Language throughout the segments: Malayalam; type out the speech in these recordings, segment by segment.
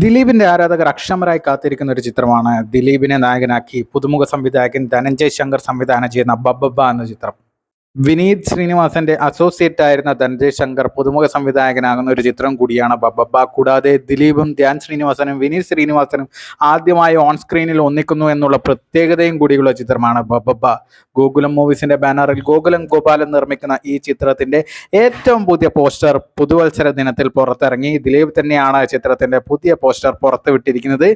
ദിലീപിന്റെ ആരാധകർ അക്ഷമരായി കാത്തിരിക്കുന്ന ഒരു ചിത്രമാണ് ദിലീപിനെ നായകനാക്കി പുതുമുഖ സംവിധായകൻ ധനഞ്ജയ് ശങ്കർ സംവിധാനം ചെയ്യുന്ന ബബ്ബ എന്ന ചിത്രം. വിനീത് ശ്രീനിവാസന്റെ അസോസിയേറ്റ് ആയിരുന്ന ധനജയ് ശങ്കർ പുതുമുഖ സംവിധായകനാകുന്ന ഒരു ചിത്രം കൂടിയാണ് ബബ്ബ കൂടാതെ ദിലീപും ധ്യാൻ ശ്രീനിവാസനും വിനീത് ശ്രീനിവാസനും ആദ്യമായി ഓൺ സ്ക്രീനിൽ ഒന്നിക്കുന്നു എന്നുള്ള പ്രത്യേകതയും കൂടിയുള്ള ചിത്രമാണ് ബബ്ബ ഗോകുലം മൂവീസിന്റെ ബാനറിൽ ഗോകുലം ഗോപാലൻ നിർമ്മിക്കുന്ന ഈ ചിത്രത്തിന്റെ ഏറ്റവും പുതിയ പോസ്റ്റർ പുതുവത്സര ദിനത്തിൽ പുറത്തിറങ്ങി. ദിലീപ് തന്നെയാണ് ചിത്രത്തിന്റെ പുതിയ പോസ്റ്റർ പുറത്തുവിട്ടിരിക്കുന്നത്.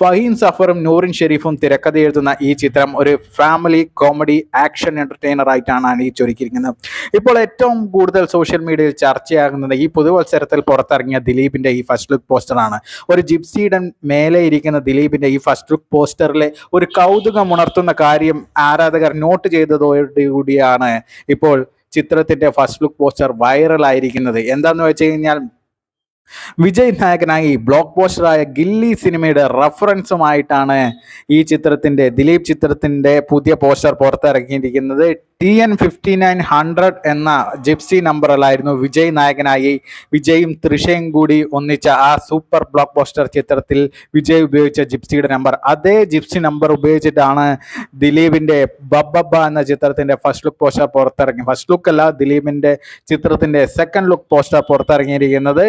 ഫഹീൻ സഫറും നൂറിൻ ഷെരീഫും തിരക്കഥ എഴുതുന്ന ഈ ചിത്രം ഒരു ഫാമിലി കോമഡി ആക്ഷൻ എന്റർടൈനർ ആയിട്ടാണ് അണിയിച്ചൊരുക്കിയിരിക്കുന്നത് ഇപ്പോൾ ഏറ്റവും കൂടുതൽ സോഷ്യൽ മീഡിയയിൽ ചർച്ചയാകുന്നത് ഈ പുതുവത്സരത്തിൽ പുറത്തിറങ്ങിയ ദിലീപിന്റെ ഈ ഫസ്റ്റ് ലുക്ക് പോസ്റ്ററാണ്. ഒരു ജിപ്സിയുടെ മേലെ ഇരിക്കുന്ന ദിലീപിന്റെ ഈ ഫസ്റ്റ് ലുക്ക് പോസ്റ്ററിലെ ഒരു കൗതുകം ഉണർത്തുന്ന കാര്യം ആരാധകർ നോട്ട് ചെയ്തതോടുകൂടിയാണ് ഇപ്പോൾ ചിത്രത്തിന്റെ ഫസ്റ്റ് ലുക്ക് പോസ്റ്റർ വൈറലായിരിക്കുന്നത്. എന്താന്ന് വെച്ച് കഴിഞ്ഞാൽ വിജയ് നായകനായി ബ്ലോക്ക് പോസ്റ്ററായ ഗില്ലി സിനിമയുടെ റഫറൻസുമായിട്ടാണ് ഈ ചിത്രത്തിന്റെ ദിലീപ് ചിത്രത്തിന്റെ പുതിയ poster പുറത്തിറക്കിയിരിക്കുന്നത്. T N fifty nine hundred എന്ന ജിപ്സി നമ്പറിലായിരുന്നു വിജയ് നായകനായി വിജയും തൃശയും കൂടി ഒന്നിച്ച ആ സൂപ്പർ ബ്ലോക്ക് പോസ്റ്റർ ചിത്രത്തിൽ വിജയ് ഉപയോഗിച്ച ജിപ്സിയുടെ നമ്പർ അതേ ജിപ്സി നമ്പർ ഉപയോഗിച്ചിട്ടാണ് ദിലീപിന്റെ ബബ്ബ എന്ന ചിത്രത്തിന്റെ ഫസ്റ്റ് ലുക്ക് പോസ്റ്റർ പുറത്തിറങ്ങി ഫസ്റ്റ് ലുക്ക് അല്ല ദിലീപിന്റെ ചിത്രത്തിന്റെ സെക്കൻഡ് ലുക്ക് പോസ്റ്റർ പുറത്തിറങ്ങിയിരിക്കുന്നത്.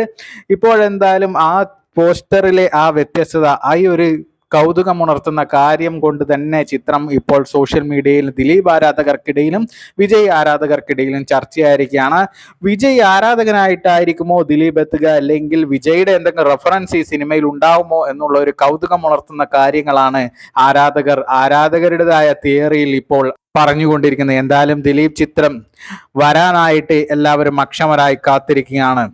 ഇപ്പോഴെന്തായാലും ആ പോസ്റ്ററിലെ ആ വ്യത്യസ്തത ആ ഒരു കൗതുകമുണർത്തുന്ന കാര്യം കൊണ്ട് തന്നെ ചിത്രം ഇപ്പോൾ സോഷ്യൽ മീഡിയയിൽ ദിലീപ് ആരാധകർക്കിടയിലും വിജയ് ആരാധകർക്കിടയിലും ചർച്ചയായിരിക്കുകയാണ്. വിജയ് ആരാധകനായിട്ടായിരിക്കുമോ ദിലീപ് എത്തുക? അല്ലെങ്കിൽ വിജയുടെ എന്തെങ്കിലും റെഫറൻസ് ഈ സിനിമയിൽ ഉണ്ടാവുമോ എന്നുള്ള ഒരു കൗതുകമുണർത്തുന്ന കാര്യങ്ങളാണ് ആരാധകർ ആരാധകരുടേതായ തിയറിയിൽ ഇപ്പോൾ പറഞ്ഞുകൊണ്ടിരിക്കുന്നത്. എന്തായാലും ദിലീപ് ചിത്രം വരാനായിട്ട് എല്ലാവരും അക്ഷമരായി കാത്തിരിക്കുകയാണ്.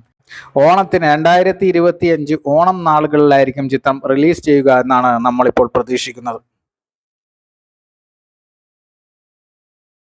ഓണത്തിന് രണ്ടായിരത്തി ഇരുപത്തി അഞ്ച് ഓണം നാളുകളിലായിരിക്കും ചിത്രം റിലീസ് ചെയ്യുക എന്നാണ് നമ്മളിപ്പോൾ പ്രതീക്ഷിക്കുന്നത്.